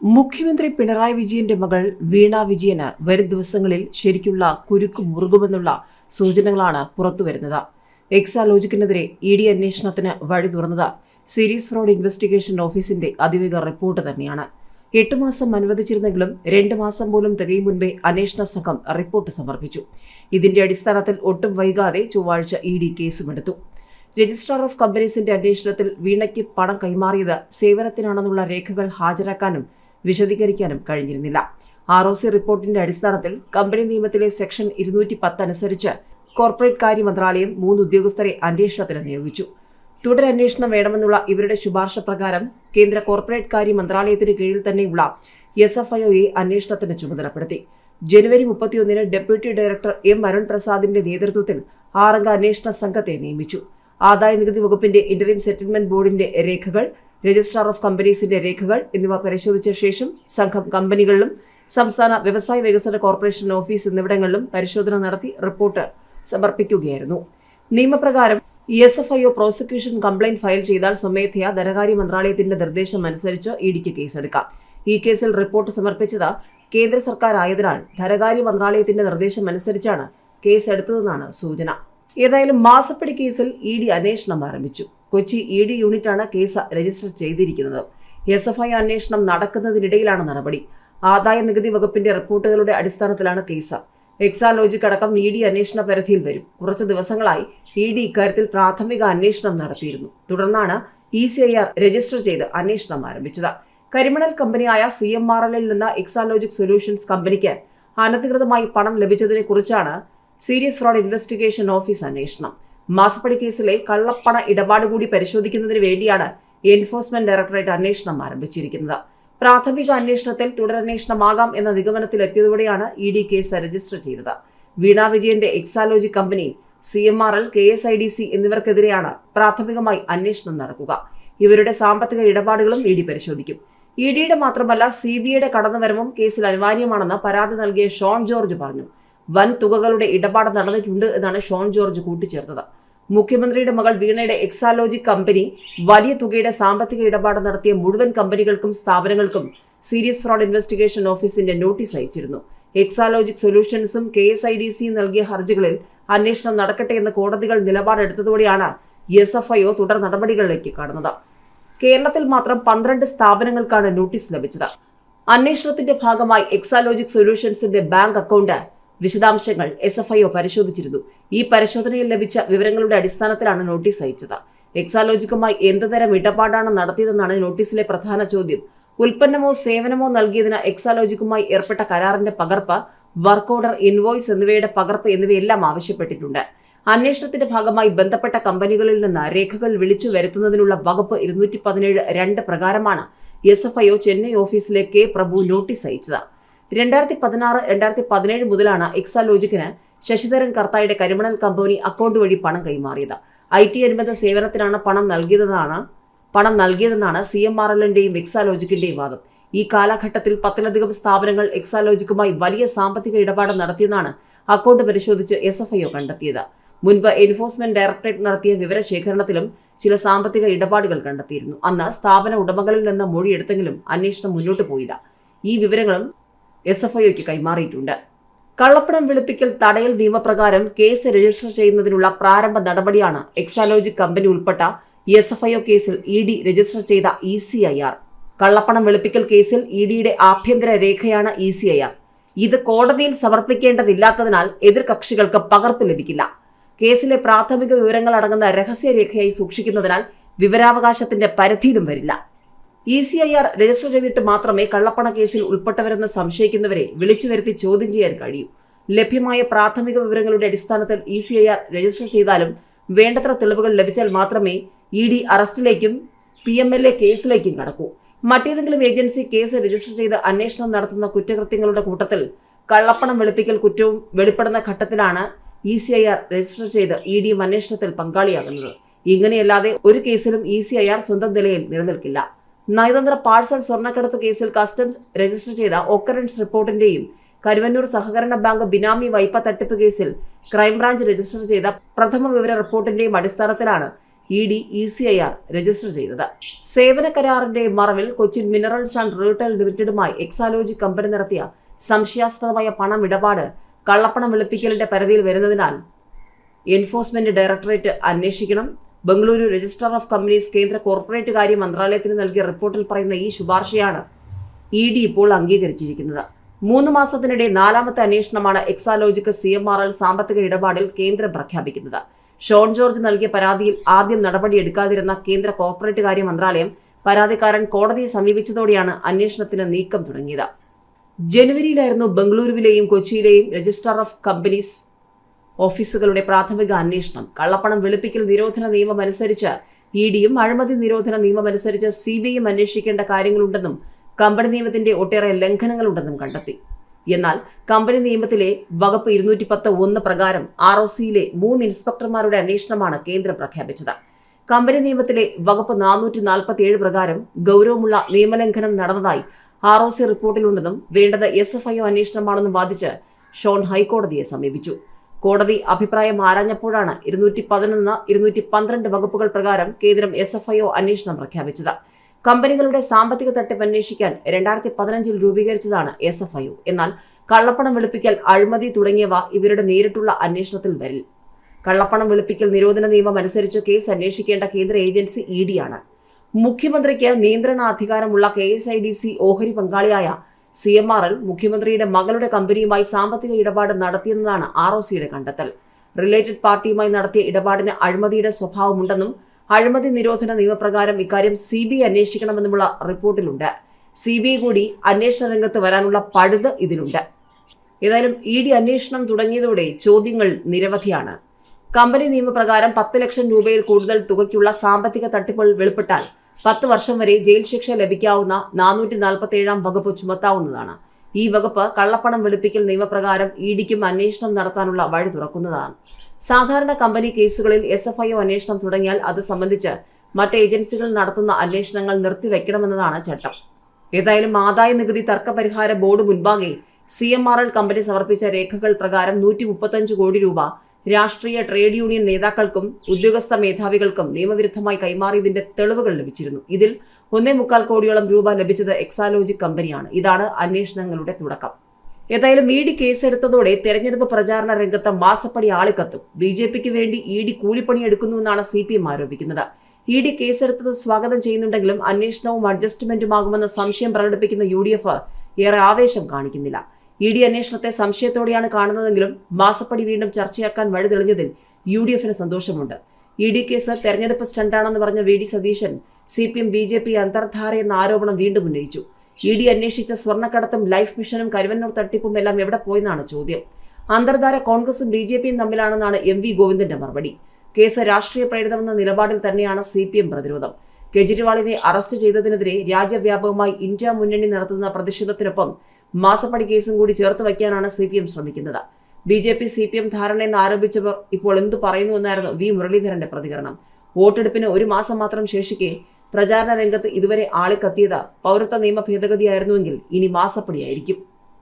മുഖ്യമന്ത്രി പിണറായി വിജയന്റെ മകൾ വീണ വിജയന് വരും ദിവസങ്ങളിൽ ശരിക്കുള്ള കുരുക്ക് മുറുകുമെന്നുള്ള സൂചനകളാണ് പുറത്തുവരുന്നത്. എക്സാലോജിക്കിനെതിരെ ഇ ഡി അന്വേഷണത്തിന് വഴി തുറന്നത് സീരീസ് ഫ്രോഡ് ഇൻവെസ്റ്റിഗേഷൻ ഓഫീസിന്റെ അതിവേഗ റിപ്പോർട്ട് തന്നെയാണ്. എട്ട് മാസം അനുവദിച്ചിരുന്നെങ്കിലും രണ്ട് മാസം പോലും തികയും മുൻപേ അന്വേഷണ സംഘം റിപ്പോർട്ട് സമർപ്പിച്ചു. ഇതിന്റെ അടിസ്ഥാനത്തിൽ ഒട്ടും വൈകാതെ ചൊവ്വാഴ്ച ഇ ഡി കേസുമെടുത്തു രജിസ്ട്രാർ ഓഫ് കമ്പനീസിന്റെ അന്വേഷണത്തിൽ വീണയ്ക്ക് പണം കൈമാറിയത് സേവനത്തിനാണെന്നുള്ള രേഖകൾ ഹാജരാക്കാനും വിശദീകരിക്കാനും കഴിഞ്ഞിരുന്നില്ല. ആർ ഒ സി റിപ്പോർട്ടിന്റെ അടിസ്ഥാനത്തിൽ കമ്പനി നിയമത്തിലെ സെക്ഷൻ ഇരുന്നൂറ്റി പത്ത് അനുസരിച്ച് കോർപ്പറേറ്റ് കാര്യ മന്ത്രാലയം മൂന്ന് ഉദ്യോഗസ്ഥരെ അന്വേഷണത്തിന് നിയോഗിച്ചു. തുടരന്വേഷണം വേണമെന്നുള്ള ഇവരുടെ ശുപാർശ പ്രകാരം കേന്ദ്ര കോർപ്പറേറ്റ് കാര്യ മന്ത്രാലയത്തിന് കീഴിൽ തന്നെയുള്ള എസ് എഫ് ഐഒയെ അന്വേഷണത്തിന് ചുമതലപ്പെടുത്തി. ജനുവരി മുപ്പത്തിയൊന്നിന് ഡെപ്യൂട്ടി ഡയറക്ടർ എം അരുൺ പ്രസാദിന്റെ നേതൃത്വത്തിൽ ആറംഗ അന്വേഷണ സംഘത്തെ നിയമിച്ചു. ആദായ നികുതി വകുപ്പിന്റെ ഇന്ററിം സെറ്റിൽമെന്റ് ബോർഡിന്റെ രേഖകൾ രജിസ്ട്രാർ ഓഫ് കമ്പനീസിന്റെ രേഖകൾ എന്നിവ പരിശോധിച്ച ശേഷം സംഘം കമ്പനികളിലും സംസ്ഥാന വ്യവസായ വികസന കോർപ്പറേഷൻ ഓഫീസ് എന്നിവിടങ്ങളിലും പരിശോധന നടത്തി റിപ്പോർട്ട് സമർപ്പിക്കുകയായിരുന്നു. നിയമപ്രകാരം E S F I O prosecution complaint file ചെയ്താൽ സ്വമേധയാ ധനകാര്യ മന്ത്രാലയത്തിന്റെ നിർദ്ദേശം അനുസരിച്ച് ഇഡിക്ക് ഡിക്ക് കേസെടുക്കാം. ഈ കേസിൽ റിപ്പോർട്ട് സമർപ്പിച്ചത് കേന്ദ്ര സർക്കാർ ആയതിനാൽ ധനകാര്യ മന്ത്രാലയത്തിന്റെ നിർദ്ദേശം അനുസരിച്ചാണ് കേസ് എടുത്തതെന്നാണ് സൂചന. ഏതായാലും മാസപ്പടി കേസിൽ ഇ ഡി അന്വേഷണം ആരംഭിച്ചു. കൊച്ചി ഇ ഡി യൂണിറ്റാണ് കേസ് രജിസ്റ്റർ ചെയ്തിരിക്കുന്നത്. എസ് എഫ് ഐ അന്വേഷണം നടക്കുന്നതിനിടയിലാണ് നടപടി. ആദായ നികുതി വകുപ്പിന്റെ റിപ്പോർട്ടുകളുടെ അടിസ്ഥാനത്തിലാണ് കേസ്. എക്സാലോജിക് അടക്കം ഇ ഡി അന്വേഷണ പരിധിയിൽ വരും. കുറച്ച് ദിവസങ്ങളായി ഇ ഡി ഇക്കാര്യത്തിൽ പ്രാഥമിക അന്വേഷണം നടത്തിയിരുന്നു. തുടർന്നാണ് E C I R register ചെയ്ത് അന്വേഷണം ആരംഭിച്ചത്. കരിമണൽ കമ്പനിയായ സി എം ആർ എല്ലിൽ നിന്ന് എക്സാലോജിക് സൊല്യൂഷൻസ് കമ്പനിക്ക് അനധികൃതമായി പണം ലഭിച്ചതിനെ കുറിച്ചാണ് സീരിയസ് ഫ്രോഡ് ഇൻവെസ്റ്റിഗേഷൻ ഓഫീസ് അന്വേഷണം. മാസപ്പടി കേസിലെ കള്ളപ്പണ ഇടപാട് കൂടി പരിശോധിക്കുന്നതിന് വേണ്ടിയാണ് എൻഫോഴ്സ്മെന്റ് ഡയറക്ടറേറ്റ് അന്വേഷണം ആരംഭിച്ചിരിക്കുന്നത്. പ്രാഥമിക അന്വേഷണത്തിൽ തുടരന്വേഷണമാകാം എന്ന നിഗമനത്തിലെത്തിയതോടെയാണ് ഇ ഡി കേസ് രജിസ്റ്റർ ചെയ്തത്. വീണ വിജയന്റെ Exalogic company C M R L K S I D C എന്നിവർക്കെതിരെയാണ് പ്രാഥമികമായി അന്വേഷണം നടക്കുക. ഇവരുടെ സാമ്പത്തിക ഇടപാടുകളും ഇ ഡി പരിശോധിക്കും. ഇ ഡിയുടെ മാത്രമല്ല സി ബി ഐയുടെ കടന്നുവരവും കേസിൽ അനിവാര്യമാണെന്ന് പരാതി നൽകിയ ഷോൺ ജോർജ് പറഞ്ഞു. വൻ തുകകളുടെ ഇടപാട് നടന്നിട്ടുണ്ട് എന്നാണ് ഷോൺ ജോർജ് കൂട്ടിച്ചേർത്തത്. മുഖ്യമന്ത്രിയുടെ മകൾ വീണയുടെ എക്സാലോജി കമ്പനി വലിയ തുകയുടെ സാമ്പത്തിക ഇടപാട് നടത്തിയ മുഴുവൻ കമ്പനികൾക്കും സ്ഥാപനങ്ങൾക്കും സീരിയസ് ഫ്രോഡ് ഇൻവെസ്റ്റിഗേഷൻ ഓഫീസിന്റെ നോട്ടീസ് അയച്ചിരുന്നു. Exalogic സൊല്യൂഷൻസും K S I D C നൽകിയ ഹർജികളിൽ അന്വേഷണം നടക്കട്ടെ എന്ന കോടതികൾ നിലപാടെടുത്തതോടെയാണ് എസ് എഫ് ഐ ഒ തുടർ നടപടികളിലേക്ക് കടന്നത്. കേരളത്തിൽ മാത്രം പന്ത്രണ്ട് സ്ഥാപനങ്ങൾക്കാണ് നോട്ടീസ് ലഭിച്ചത്. അന്വേഷണത്തിന്റെ ഭാഗമായി എക്സാലോജിക് സൊല്യൂഷൻസിന്റെ ബാങ്ക് അക്കൗണ്ട് വിശദാംശങ്ങൾ എസ് എഫ് ഐ ഒ പരിശോധിച്ചിരുന്നു. ഈ പരിശോധനയിൽ ലഭിച്ച വിവരങ്ങളുടെ അടിസ്ഥാനത്തിലാണ് നോട്ടീസ് അയച്ചത്. എക്സാലോജിക്കുമായി എന്തുതരം ഇടപാടാണ് നടത്തിയതെന്നാണ് നോട്ടീസിലെ പ്രധാന ചോദ്യം. ഉൽപ്പന്നമോ സേവനമോ നൽകിയതിന് എക്സാലോജിക്കുമായി ഏർപ്പെട്ട കരാറിന്റെ പകർപ്പ് വർക്ക് ഓർഡർ ഇൻവോയ്സ് എന്നിവയുടെ പകർപ്പ് എന്നിവയെല്ലാം ആവശ്യപ്പെട്ടിട്ടുണ്ട്. അന്വേഷണത്തിന്റെ ഭാഗമായി ബന്ധപ്പെട്ട കമ്പനികളിൽ നിന്ന് രേഖകൾ വിളിച്ചു വരുത്തുന്നതിനുള്ള വകുപ്പ് ഇരുന്നൂറ്റി പതിനേഴ് രണ്ട് പ്രകാരമാണ് എസ് എഫ് ഐ ചെന്നൈ ഓഫീസിലെ കെ പ്രഭു നോട്ടീസ് അയച്ചത്. രണ്ടായിരത്തി പതിനാറ് രണ്ടായിരത്തി പതിനേഴ് മുതലാണ് എക്സാലോജിക്കിന് ശശിധരൻ കർത്തായുടെ കരിമണൽ കമ്പനി അക്കൗണ്ട് വഴി പണം കൈമാറിയത്. ഐ ടി അനുബന്ധ സേവനത്തിനാണ് പണം നൽകിയതെന്നാണ് പണം നൽകിയതെന്നാണ് സി എം ആർ എല്ലിന്റെയും എക്സാലോജിക്കിന്റെയും വാദം. ഈ കാലഘട്ടത്തിൽ പത്തിലധികം സ്ഥാപനങ്ങൾ എക്സാലോജിക്കുമായി വലിയ സാമ്പത്തിക ഇടപാട് നടത്തിയെന്നാണ് അക്കൗണ്ട് പരിശോധിച്ച് എസ് എഫ് ഐ കണ്ടെത്തിയത്. മുൻപ് എൻഫോഴ്സ്മെന്റ് ഡയറക്ടറേറ്റ് നടത്തിയ വിവരശേഖരണത്തിലും ചില സാമ്പത്തിക ഇടപാടുകൾ കണ്ടെത്തിയിരുന്നു. അന്ന് സ്ഥാപന ഉടമകളിൽ നിന്ന് മൊഴിയെടുത്തെങ്കിലും അന്വേഷണം മുന്നോട്ട് പോയില്ല. ഈ വിവരങ്ങളും എസ് എഫ് ഐക്ക് കൈമാറിയിട്ടുണ്ട്. കള്ളപ്പണം വെളുപ്പിക്കൽ തടയൽ നിയമപ്രകാരം കേസ് രജിസ്റ്റർ ചെയ്യുന്നതിനുള്ള പ്രാരംഭ നടപടിയാണ് എക്സാലോജി കമ്പനി ഉൾപ്പെട്ട എസ് എഫ് ഐഒ കേസിൽ ഇ ഡി രജിസ്റ്റർ ചെയ്ത ഇ സി ഐ ആർ. കള്ളപ്പണം വെളുപ്പിക്കൽ കേസിൽ ഇ ഡിയുടെ ആഭ്യന്തര രേഖയാണ് ഇ സി ഐ ആർ. ഇത് കോടതിയിൽ സമർപ്പിക്കേണ്ടതില്ലാത്തതിനാൽ എതിർകക്ഷികൾക്ക് പകർപ്പ് ലഭിക്കില്ല. കേസിലെ പ്രാഥമിക വിവരങ്ങൾ അടങ്ങുന്ന രഹസ്യരേഖയായി സൂക്ഷിക്കുന്നതിനാൽ വിവരാവകാശത്തിന്റെ പരിധിയിലും വരില്ല. E C I R register ചെയ്തിട്ട് മാത്രമേ കള്ളപ്പണ കേസിൽ ഉൾപ്പെട്ടവരെന്ന് സംശയിക്കുന്നവരെ വിളിച്ചു വരുത്തി ചോദ്യം ചെയ്യാൻ കഴിയൂ. ലഭ്യമായ പ്രാഥമിക വിവരങ്ങളുടെ അടിസ്ഥാനത്തിൽ E C I R register ചെയ്താലും വേണ്ടത്ര തെളിവുകൾ ലഭിച്ചാൽ മാത്രമേ ഇ ഡി അറസ്റ്റിലേക്കും പി എം എൽ എ കേസിലേക്കും കടക്കൂ. മറ്റേതെങ്കിലും ഏജൻസി കേസ് രജിസ്റ്റർ ചെയ്ത് അന്വേഷണം നടത്തുന്ന കുറ്റകൃത്യങ്ങളുടെ കൂട്ടത്തിൽ കള്ളപ്പണം വെളുപ്പിക്കൽ കുറ്റവും വെളിപ്പെടുന്ന ഘട്ടത്തിലാണ് E C I R register ചെയ്ത് ഇ ഡിയും അന്വേഷണത്തിൽ പങ്കാളിയാകുന്നത്. ഇങ്ങനെയല്ലാതെ ഒരു കേസിലും ഇ സി ഐ ആർ സ്വന്തം നിലയിൽ നിലനിൽക്കില്ല. നയതന്ത്ര പാഴ്സൽ സ്വർണക്കടത്ത് കേസിൽ കസ്റ്റംസ് രജിസ്റ്റർ ചെയ്ത ഒക്കറൻസ് റിപ്പോർട്ടിന്റെയും കരുവന്നൂർ സഹകരണ ബാങ്ക് ബിനാമി വായ്പ തട്ടിപ്പ് കേസിൽ ക്രൈംബ്രാഞ്ച് രജിസ്റ്റർ ചെയ്ത പ്രഥമ വിവര റിപ്പോർട്ടിന്റെയും അടിസ്ഥാനത്തിലാണ് E D E C I R register ചെയ്തത്. സേവന കരാറിന്റെ മറവിൽ കൊച്ചിൻ മിനറൽസ് ആൻഡ് റീട്ടെയിൽ ലിമിറ്റഡുമായി എക്സാലോജി കമ്പനി നടത്തിയ സംശയാസ്പദമായ പണം ഇടപാട് കള്ളപ്പണം വെളുപ്പിക്കലിന്റെ പരിധിയിൽ വരുന്നതിനാൽ എൻഫോഴ്സ്മെന്റ് ഡയറക്ടറേറ്റ് അന്വേഷിക്കണം ബംഗളൂരു രജിസ്ട്രാർ ഓഫ് കമ്പനീസ് കേന്ദ്ര കോർപ്പറേറ്റ് കാര്യ മന്ത്രാലയത്തിന് നൽകിയ റിപ്പോർട്ടിൽ പറയുന്ന ഈ ശുപാർശയാണ് ഇ ഡി ഇപ്പോൾ അംഗീകരിച്ചിരിക്കുന്നത്. മൂന്ന് മാസത്തിനിടെ നാലാമത്തെ അന്വേഷണമാണ് Exalogic C M R L സാമ്പത്തിക ഇടപാടിൽ കേന്ദ്രം പ്രഖ്യാപിക്കുന്നത്. ഷോൺ ജോർജ് നൽകിയ പരാതിയിൽ ആദ്യം നടപടിയെടുക്കാതിരുന്ന കേന്ദ്ര കോർപ്പറേറ്റ് കാര്യ മന്ത്രാലയം പരാതിക്കാരൻ കോടതിയെ സമീപിച്ചതോടെയാണ് അന്വേഷണത്തിന് നീക്കം തുടങ്ങിയത്. ജനുവരിയിലായിരുന്നു ബംഗളൂരുവിലെയും കൊച്ചിയിലെയും രജിസ്ട്രാർ ഓഫ് കമ്പനീസ് ഓഫീസുകളുടെ പ്രാഥമിക അന്വേഷണം കള്ളപ്പണം വെളുപ്പിക്കൽ നിരോധന നിയമം അനുസരിച്ച് ഇ ഡിയും അഴിമതി നിരോധന നിയമം അനുസരിച്ച് സി ബി ഐയും അന്വേഷിക്കേണ്ട കാര്യങ്ങളുണ്ടെന്നും കമ്പനി നിയമത്തിന്റെ ഒട്ടേറെ ലംഘനങ്ങളുണ്ടെന്നും കണ്ടെത്തി. എന്നാൽ കമ്പനി നിയമത്തിലെ വകുപ്പ് ഇരുന്നൂറ്റി പത്ത് ഒന്ന് പ്രകാരം ആർ ഒ സിയിലെ മൂന്ന് ഇൻസ്പെക്ടർമാരുടെ അന്വേഷണമാണ് കേന്ദ്രം പ്രഖ്യാപിച്ചത്. കമ്പനി നിയമത്തിലെ വകുപ്പ് നാനൂറ്റി നാൽപ്പത്തി ഏഴ് പ്രകാരം ഗൗരവമുള്ള നിയമലംഘനം നടന്നതായി ആർ ഒ സി റിപ്പോർട്ടിലുണ്ടെന്നും വേണ്ടത് എസ് എഫ് ഐ ഒ അന്വേഷണമാണെന്നും വാദിച്ച് ഷോൺ ഹൈക്കോടതിയെ സമീപിച്ചു. കോടതി അഭിപ്രായം ആരാഞ്ഞപ്പോഴാണ് ഇരുന്നൂറ്റി പതിനൊന്ന് ഇരുന്നൂറ്റി പന്ത്രണ്ട് വകുപ്പുകൾ പ്രകാരം കേന്ദ്രം എസ് എഫ് ഐ ഒ അന്വേഷണം പ്രഖ്യാപിച്ചത്. കമ്പനികളുടെ സാമ്പത്തിക തട്ടിപ്പ് അന്വേഷിക്കാൻ രണ്ടായിരത്തി പതിനഞ്ചിൽ രൂപീകരിച്ചതാണ് എസ് എഫ് ഐ ഒ എന്നാൽ കള്ളപ്പണം വെളുപ്പിക്കൽ അഴിമതി തുടങ്ങിയവ ഇവരുടെ നേരിട്ടുള്ള അന്വേഷണത്തിൽ വരില്ല. കള്ളപ്പണം വെളുപ്പിക്കൽ നിരോധന നിയമം അനുസരിച്ച് കേസ് അന്വേഷിക്കേണ്ട കേന്ദ്ര ഏജൻസി ഇ ഡിയാണ് മുഖ്യമന്ത്രിക്ക് നിയന്ത്രണാധികാരമുള്ള K S I D C ഓഹരി പങ്കാളിയായ സി എം ആർ എൽ മുഖ്യമന്ത്രിയുടെ മകളുടെ കമ്പനിയുമായി സാമ്പത്തിക ഇടപാട് നടത്തിയെന്നതാണ് ആർ ഒ സിയുടെ കണ്ടെത്തൽ. റിലേറ്റഡ് പാർട്ടിയുമായി നടത്തിയ ഇടപാടിന് അഴിമതിയുടെ സ്വഭാവമുണ്ടെന്നും അഴിമതി നിരോധന നിയമപ്രകാരം ഇക്കാര്യം സി ബി ഐ അന്വേഷിക്കണമെന്നുമുള്ള റിപ്പോർട്ടിലുണ്ട്. സി ബി ഐ കൂടി അന്വേഷണ രംഗത്ത് വരാനുള്ള പഴുത് ഇതിലുണ്ട്. ഏതായാലും ഇ ഡി അന്വേഷണം തുടങ്ങിയതോടെ ചോദ്യങ്ങൾ നിരവധിയാണ്. കമ്പനി നിയമപ്രകാരം പത്ത് ലക്ഷം രൂപയിൽ കൂടുതൽ തുകയ്ക്കുള്ള സാമ്പത്തിക തട്ടിപ്പുകൾ വെളിപ്പെട്ടാൽ പത്ത് വർഷം വരെ ജയിൽ ശിക്ഷ ലഭിക്കാവുന്ന നാനൂറ്റി നാൽപ്പത്തി ഏഴാം വകുപ്പ് ചുമത്താവുന്നതാണ്. ഈ വകുപ്പ് കള്ളപ്പണം വെളുപ്പിക്കൽ നിയമപ്രകാരം ഇ ഡിക്കും അന്വേഷണം നടത്താനുള്ള വഴി തുറക്കുന്നതാണ്. സാധാരണ കമ്പനി കേസുകളിൽ എസ് എഫ് ഐ ഒ അന്വേഷണം തുടങ്ങിയാൽ അത് സംബന്ധിച്ച് മറ്റ് ഏജൻസികൾ നടത്തുന്ന അന്വേഷണങ്ങൾ നിർത്തിവെക്കണമെന്നതാണ് ചട്ടം. ഏതായാലും ആദായ നികുതി തർക്കപരിഹാര ബോർഡ് മുൻപാകെ C M R L company സമർപ്പിച്ച രേഖകൾ പ്രകാരം നൂറ്റി മുപ്പത്തഞ്ച് കോടി രൂപ രാഷ്ട്രീയ ട്രേഡ് യൂണിയൻ നേതാക്കൾക്കും ഉദ്യോഗസ്ഥ മേധാവികൾക്കും നിയമവിരുദ്ധമായി കൈമാറിയതിന്റെ തെളിവുകൾ ലഭിച്ചിരുന്നു. ഇതിൽ ഒന്നേ മുക്കാൽ കോടിയോളം രൂപ ലഭിച്ചത് എക്സാലോജി കമ്പനിയാണ്. ഇതാണ് അന്വേഷണങ്ങളുടെ തുടക്കം. ഏതായാലും ഇ ഡി കേസെടുത്തതോടെ തെരഞ്ഞെടുപ്പ് പ്രചാരണ രംഗത്ത് മാസപ്പടി ആളിക്കത്തും. ബി ജെ പിക്ക് വേണ്ടി ഇ ഡി കൂലിപ്പണി എടുക്കുന്നുവെന്നാണ് സി പി എം ആരോപിക്കുന്നത്. ഇ ഡി കേസെടുത്തത് സ്വാഗതം ചെയ്യുന്നുണ്ടെങ്കിലും അന്വേഷണവും അഡ്ജസ്റ്റ്മെന്റുമാകുമെന്ന സംശയം പ്രകടിപ്പിക്കുന്ന യു ഡി എഫ് ഏറെ ആവേശം കാണിക്കുന്നില്ല. ഇ ഡി അന്വേഷണത്തെ സംശയത്തോടെയാണ് കാണുന്നതെങ്കിലും മാസപ്പടി വീണ്ടും ചർച്ചയാക്കാൻ വഴി തെളിഞ്ഞതിൽ യു ഡി എഫിന് സന്തോഷമുണ്ട്. ഇ ഡി കേസ് തെരഞ്ഞെടുപ്പ് സ്റ്റണ്ടാണെന്ന് പറഞ്ഞ V D Satheesan C P M B J P അന്തർധാര എന്ന ആരോപണം വീണ്ടും ഉന്നയിച്ചു. ഇ ഡി അന്വേഷിച്ച സ്വർണക്കടത്തും ലൈഫ് മിഷനും കരുവന്നൂർ തട്ടിപ്പും എല്ലാം എവിടെ പോയെന്നാണ് ചോദ്യം. അന്തർധാര കോൺഗ്രസും ബി ജെ പിയും തമ്മിലാണെന്നാണ് എം വി ഗോവിന്ദന്റെ മറുപടി. കേസ് രാഷ്ട്രീയ പ്രേരിതമെന്ന നിലപാടിൽ തന്നെയാണ് സി പി എം പ്രതിരോധം. കെജ്രിവാളിനെ അറസ്റ്റ് ചെയ്തതിനെതിരെ രാജ്യവ്യാപകമായി ഇന്ത്യ മുന്നണി നടത്തുന്ന പ്രതിഷേധത്തിനൊപ്പം മാസപ്പടി കേസും കൂടി ചേർത്ത് വയ്ക്കാനാണ് സി പി എം ശ്രമിക്കുന്നത്. B J P C P M ധാരണയെന്ന് ആരോപിച്ചവർ ഇപ്പോൾ എന്തു പറയുന്നുവെന്നായിരുന്നു വി മുരളീധരന്റെ പ്രതികരണം. വോട്ടെടുപ്പിന് ഒരു മാസം മാത്രം ശേഷിക്കെ പ്രചാരണ രംഗത്ത് ഇതുവരെ ആളിക്കത്തിയത് പൗരത്വ നിയമ ഭേദഗതിയായിരുന്നുവെങ്കിൽ ഇനി മാസപ്പടിയായിരിക്കും.